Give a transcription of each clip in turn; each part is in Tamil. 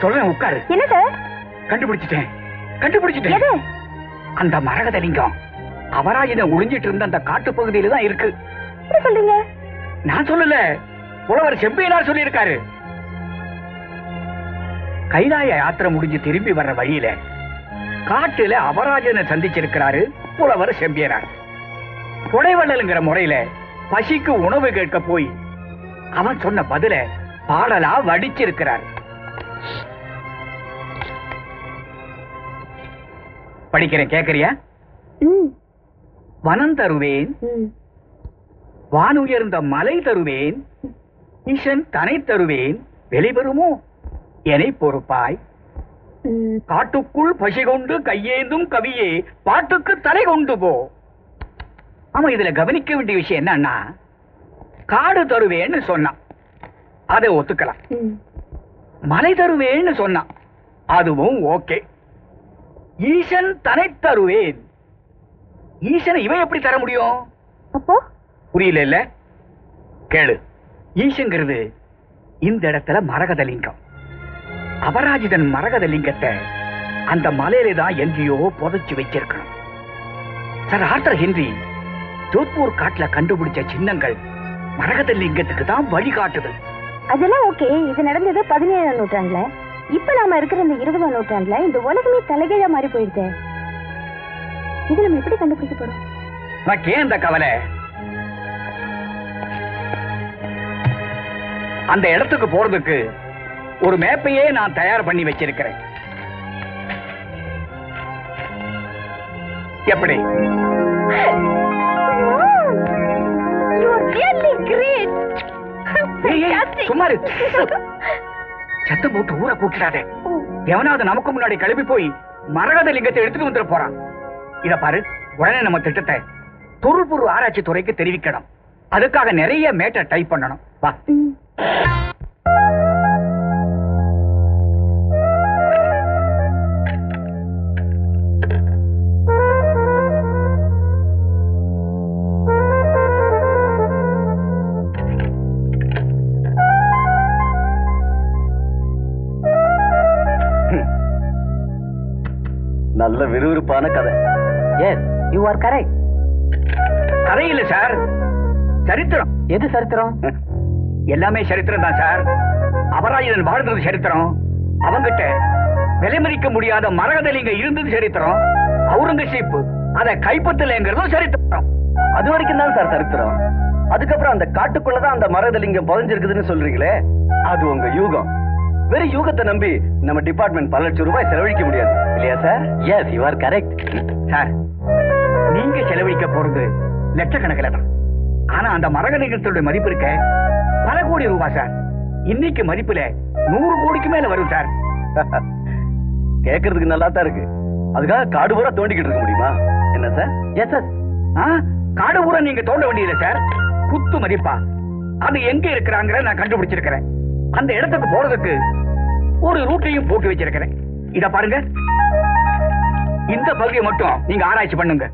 சொல்றேன் உட்காரு. என்ன சார் கண்டுபிடிச்சிட்டேன். கண்டுபிடிச்சிட்டேன் அந்த மரகத லிங்கம் ஒளிஞ்சிட்டு இருந்த அந்த காட்டு பகுதியில தான் இருக்கு சொல்றீங்க? நான் சொல்லல. புலவர் செம்பியனார் சொல்லியிருக்காரு. கைலாய யாத்திரை முடிஞ்சு திரும்பி வர்ற வழியில காட்டுல அபராஜனை சந்திச்சிருக்கிறாரு புலவர் செம்பியனார். புடைவள்ளலுங்கிற முறையில பசிக்கு உணவு கேட்க போய் அவன் சொன்ன பதில பாடலா வடிச்சிருக்கிறார். படிக்கிறேன் கேக்குறியா? வனம் தருவேன். ம். வானுயர்ந்த மலை தருவேன். ஈசன் தனை தருவேன். வெளிவருமோ? எனை பொறுப்பாய். காட்டுக்குள் பசி கொண்டு கையேந்தும் கவியே பாட்டுக்கு தலை கொண்டு போ. ஆமா இதுல கவனிக்க வேண்டிய விஷயம் என்னன்னா காடு தருவேன்னு சொன்னான். அதை ஒத்துக்கலாம். மலை தருவேன்னு சொன்னான். அதுவும் ஓகே. ஈசன் தனை தருவேன். ஈசனை இவன் எப்படி தர முடியும்? அப்போ? புரியல இல்ல? கேளு. ஈசங்கிறது இந்த இடத்துல மரகத லிங்கம் அபராஜிதன் மரகத லிங்கத்தை அந்த மலையில தான் எங்கேயோ புதைச்சு வச்சிருக்கணும். சார் ஆர்த்தர் ஹென்றி ஜோத்பூர் காட்டுல கண்டுபிடிச்ச சின்னங்கள் மரகத லிங்கத்துக்கு தான் வழி காட்டுது அதெல்லாம் ஓகே. இது நடந்தது பதினேழாம் நூற்றாண்டுல. இப்ப நாம இருக்கிற இந்த இருபதாம் நூற்றாண்டுல இந்த உலகமே தலைகீழா மாறி போயிடுது. இது நம்ம எப்படி கண்டுபிடிக்க போறோம்? உனக்கு ஏன் இந்த கவலை? அந்த இடத்துக்கு போறதுக்கு ஒரு மேப்பையே நான் தயார் பண்ணி வச்சிருக்கிறேன். எப்படி? You சத்தம் போட்டு ஊரை கூட்டிடாதே எவனாவது நமக்கு முன்னாடி கிளம்பி போய் மரகத லிங்கத்தை எடுத்துட்டு வந்துட போறான். இத பாரு உடனே நம்ம திட்டத்தை தொல்பொருள் ஆராய்ச்சி துறைக்கு தெரிவிக்கணும். அதுக்காக நிறைய மேட்டர் டைப் பண்ணணும். வா. நல்ல விறுவிறுப்பான கதை. எஸ் யூ ஆர் கரெக்ட் கதை இல்ல சார் சரித்திரம். எது சரித்திரம்? எல்லாமே சரித்திரம் தான் சார் அபராஜிதன் வாழ்ந்தது சரித்திரம். அவங்கிட்ட விலை மதிக்க முடியாத மரகதலிங்க இருந்தது சரித்திரம். அவுரங்கசீப் அதை கைப்பற்றலைங்கிறதும் சரித்திரம். அது வரைக்கும் தான் சார் சரித்திரம். அதுக்கப்புறம் அந்த காட்டுக்குள்ளதான் அந்த மரதலிங்கம் புதைஞ்சிருக்குதுன்னு சொல்றீங்களே? அது உங்க யூகம். வெறும் யூகத்தை நம்பி நம்ம டிபார்ட்மெண்ட் பல லட்சம் ரூபாய் செலவழிக்க முடியாது. இல்லையா sir yes you are correct sir நீங்க செலவழிக்க போறது லட்சக்கணக்கில் தான். ஆனா அந்த மரகதலிங்கத்தோட மதிப்பு இருக்க பல கோடி ரூபாய் சார் இன்னைக்கு மதிப்புல நூறு கோடிக்கு மேல வரும் சார் கேட்கறதுக்கு நல்லா தான் இருக்கு. அதுக்காக காடு பூரா தோண்டிக்கிட்டு இருக்க முடியுமா? என்ன சார் எஸ் ஆ, காடு ஊரை நீங்க தோண்ட வேண்டியதில்லை சார் குத்து மதிப்பா. அது எங்க இருக்கிறாங்கிற நான் கண்டுபிடிச்சிருக்கிறேன். அந்த இடத்துக்கு போறதுக்கு ஒரு ரூட்டையும் போட்டு வச்சிருக்கிறேன். இத பாருங்க. இந்த பகுதியை மட்டும் நீங்க ஆராய்ச்சி பண்ணுங்க.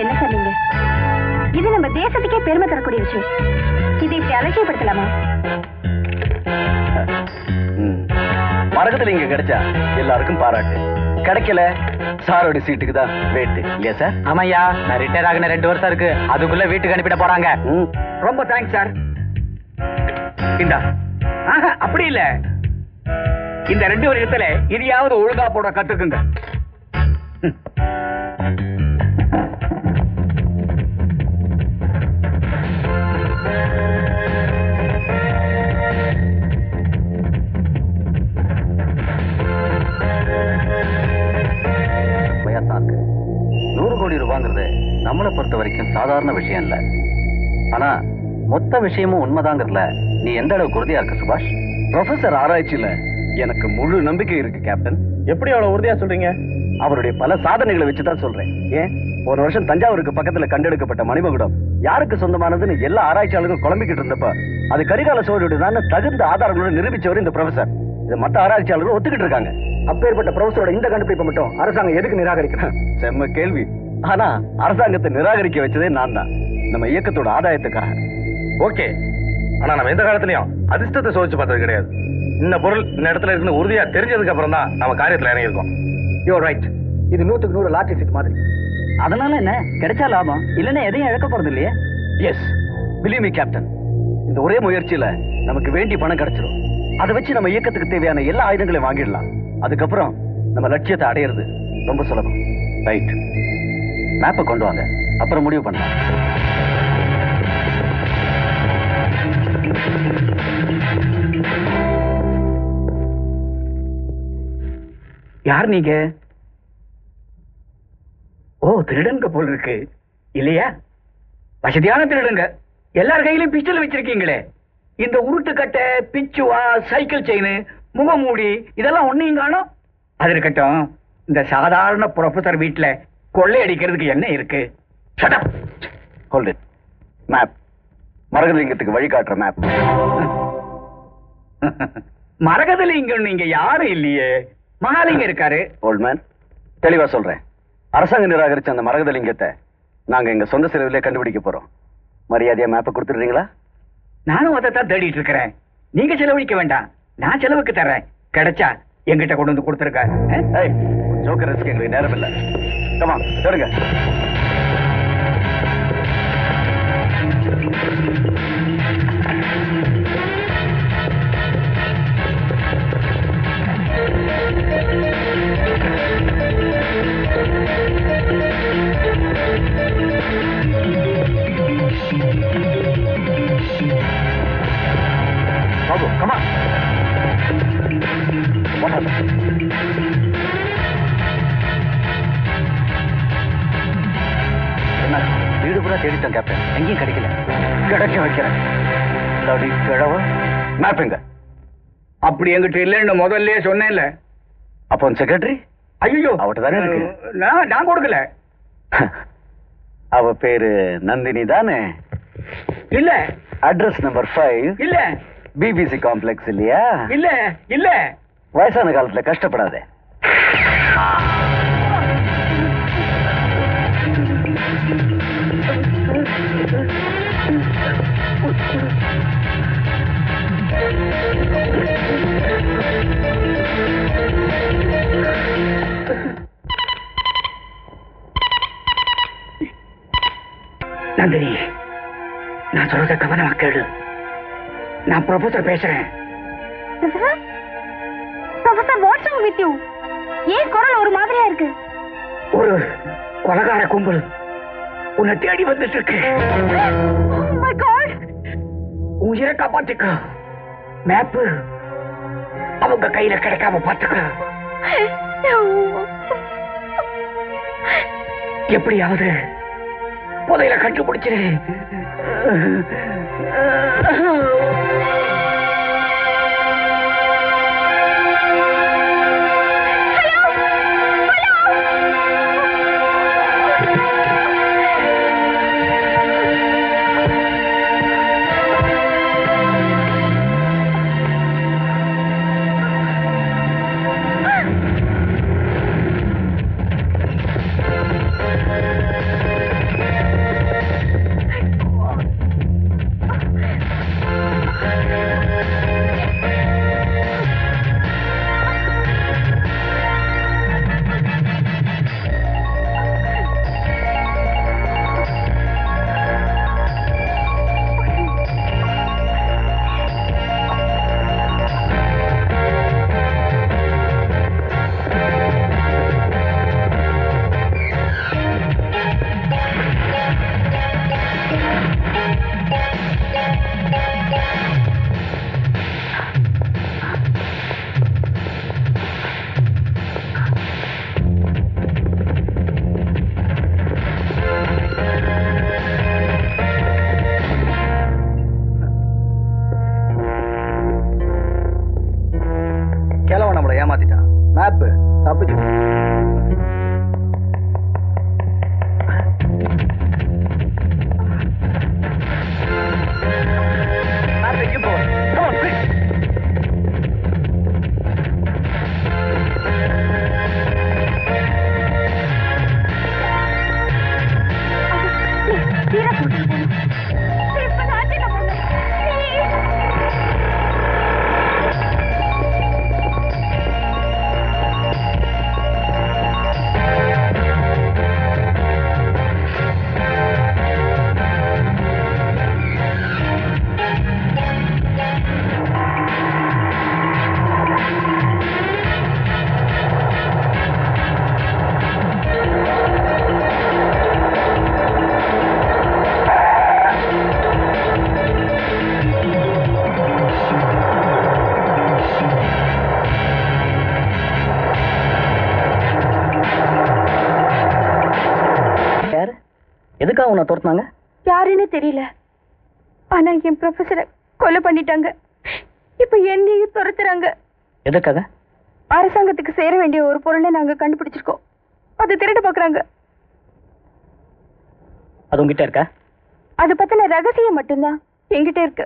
என்ன சார் நீங்க? இது நம்ம தேசத்துக்கே பெருமை தரக்கூடிய விஷயம். இதை இப்படி அலட்சியப்படுத்தலாமா? மரகதலிங்கம் கிடைச்சா எல்லாருக்கும் பாராட்டு. கிடைக்கல. சாரோட சீட்டுக்கு தான் வேட்டு இல்லையா சார் ஆமாய்யா நான் ரிட்டையர் ஆகின ரெண்டு வருஷம் இருக்கு. அதுக்குள்ள வீட்டுக்கு அனுப்பிட போறாங்க. ரொம்ப தேங்க்ஸ் சார் இந்தா. ஆஹா, அப்படி இல்ல. இந்த ரெண்டு வருஷத்துல இதையாவது ஒழுங்கா போட கத்துக்குங்க. சாதாரண விஷயம் இல்ல. ஆனா மொத்த விஷயமும் உண்மைதாங்கிறதுல நீ எந்த அளவுக்கு உறுதியா இருக்க சுபாஷ்? ப்ரொஃபசர் ஆராய்ச்சியில எனக்கு முழு நம்பிக்கை இருக்கு கேப்டன் எப்படி அவ்வளவு உறுதியா சொல்றீங்க? அவருடைய பல சாதனைகளை வச்சுதான் சொல்றேன். ஏன்? ஒரு வருஷம் தஞ்சாவூருக்கு பக்கத்துல கண்டெடுக்கப்பட்ட மணிமகுடம். யாருக்கு சொந்தமானதுன்னு எல்லா ஆராய்ச்சியாளர்களும் குழம்பிக்கிட்டு இருந்தப்ப அது கரிகால சோழருடைய தகுந்த ஆதாரங்களோட நிரூபிச்சவர் இந்த ப்ரொஃபசர் இதை மத்த ஆராய்ச்சியாளர்கள் ஒத்துக்கிட்டு இருக்காங்க. அப்பேற்பட்ட ப்ரொஃபஸரோட இந்த கண்டுபிடிப்பை மட்டும் அரசாங்கம் எதுக்கு நிராகரிக்கணும்? செம்ம கேள்வி. ஆனா அரசாங்கத்தை நிராகரிக்க வச்சதே நான் தான் நம்ம இயக்கத்தோட ஆதாயத்துக்காக. ஓகே. ஆனா நம்ம எந்த காலத்திலயும் அதிர்ஷ்டத்தை சோதிச்சு பார்த்தது கிடையாது. இந்த பொருள் இந்த இடத்துல இருக்குன்னு உறுதியா தெரிஞ்சதுக்கு அப்புறம் தான் நம்ம காரியத்துல இறங்கியிருக்கோம். யோ ரைட் இது நூத்துக்கு நூறு லாட்டரி சீட் மாதிரி. அதனால என்ன? கிடைச்சா லாபம். இல்லைன்னா எதையும் இழக்க போறது இல்லையே? எஸ் பிலீவ் மீ கேப்டன் இந்த ஒரே முயற்சியில நமக்கு வேண்டிய பணம் கிடைச்சிடும் அதை வச்சு நம்ம இயக்கத்துக்கு தேவையான எல்லா ஆயுதங்களையும் வாங்கிடலாம். அதுக்கப்புறம் நம்ம லட்சியத்தை அடையிறது ரொம்ப சுலபம். ரைட் மேப்பை கொண்டு வாங்க. அப்புறம் முடிவு பண்ணலாம். யார் நீங்க? ஓ திருடங்க போல் இருக்கு. இல்லையா? வசதியான திருடங்க. எல்லார் கையிலும் பிஸ்டல் வச்சிருக்கீங்களே. இந்த உருட்டு கட்டை பிச்சுவா சைக்கிள் செயின் முகமூடி இதெல்லாம் ஒன்னையும் காணும். அது இருக்கட்டும் இந்த சாதாரண ப்ரொஃபசர் வீட்டுல கொள்ளை அடிக்கிறதுக்கு என்ன இருக்கு? மேப் மரகலிங்கத்துக்கு வழிகாட்டுற மேப் மரகதலிங்கம் நீங்க யாரும் இல்லையே. மகாலிங்கம் இருக்காரு. ஓல்ட் மேன் தெளிவா சொல்றேன். அரசாங்கம் நிராகரிச்ச அந்த மரகதலிங்கத்தை நாங்க எங்க சொந்த செலவிலே கண்டுபிடிக்க போறோம். மரியாதையா மேப்பை கொடுத்துடுறீங்களா? நானும் அதை தான் தேடிட்டு இருக்கிறேன். நீங்க செலவழிக்க வேண்டாம். நான் செலவுக்கு தர்றேன். கிடைச்சா என்கிட்ட கொண்டு வந்து கொடுத்துருக்க ஏய் ஜோக்கர் ரிஸ்க் எங்களுக்கு நேரம் இல்ல. கமா தேடுங்க பாபு கமா What happened? தேடிட்டோம் கேப்டன் எங்கேயும் கிடைக்கல. கிடைக்க வைக்கிறேன். தடி கிழவ மேப்பிங்க அப்படி என்கிட்ட இல்லைன்னு முதல்ல சொன்னேன்ல. அப்போ செக்ரட்டரி ஐயோ அவட்ட தானே இருக்கு. நான் நான் கொடுக்கல. அவ பேரு நந்தினி தானே? இல்ல. அட்ரஸ் நம்பர் ஃபைவ் இல்ல. பிபிசி காம்ப்ளெக்ஸ் இல்லையா? இல்ல இல்ல. வயசான காலத்துல கஷ்டப்படாத. நந்தினி நான் சொல்றத கவனமா கேளு. நான் ப்ரொஃபசர் பேசுறேன். Professor professor what's wrong with you ஏன் குரல் ஒரு மாதிரியா இருக்கு? ஒரு கொலகார கும்பல். உன்னை தேடி வந்துட்டு இருக்கு காட் உயிரை காப்பாத்திக்க மேப்பு அவங்க கையில கிடைக்காம பாத்துக்க எப்படியாவது புதையில கண்டுபிடிச்சிரு. துரத்துனாங்க யாருன்னு தெரியல. ஆனா என் ப்ரொஃபஸரை கொலை பண்ணிட்டாங்க. இப்ப என்னையும் துரத்துறாங்க. எதுக்காக அரசாங்கத்துக்கு சேர வேண்டிய ஒரு பொருளை நாங்க கண்டுபிடிச்சிருக்கோம். அதை திருட பாக்குறாங்க அது உங்ககிட்ட இருக்கா? அது பத்தின ரகசியம் மட்டும்தான் என்கிட்ட இருக்கு.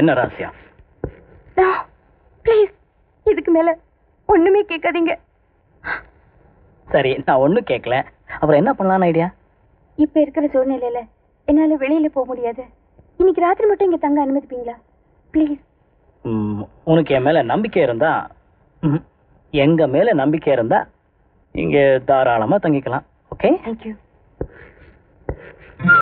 என்ன ரகசியம்? ப்ளீஸ் இதுக்கு மேல ஒண்ணுமே கேட்காதீங்க. சரி நான் ஒண்ணும் கேட்கல. அப்புறம் என்ன பண்ணலாம்னு ஐடியா இப்ப இருக்கிற சூழ்நிலையில என்னால வெளியில போக முடியாது. இன்னைக்கு ராத்திரி மட்டும் இங்க தங்க அனுமதிப்பீங்களா? ப்ளீஸ் உனக்கு என் மேல நம்பிக்கை இருந்தா ம், எங்க மேல நம்பிக்கை இருந்தா இங்க தாராளமா தங்கிக்கலாம் ஓகே தேங்க்யூ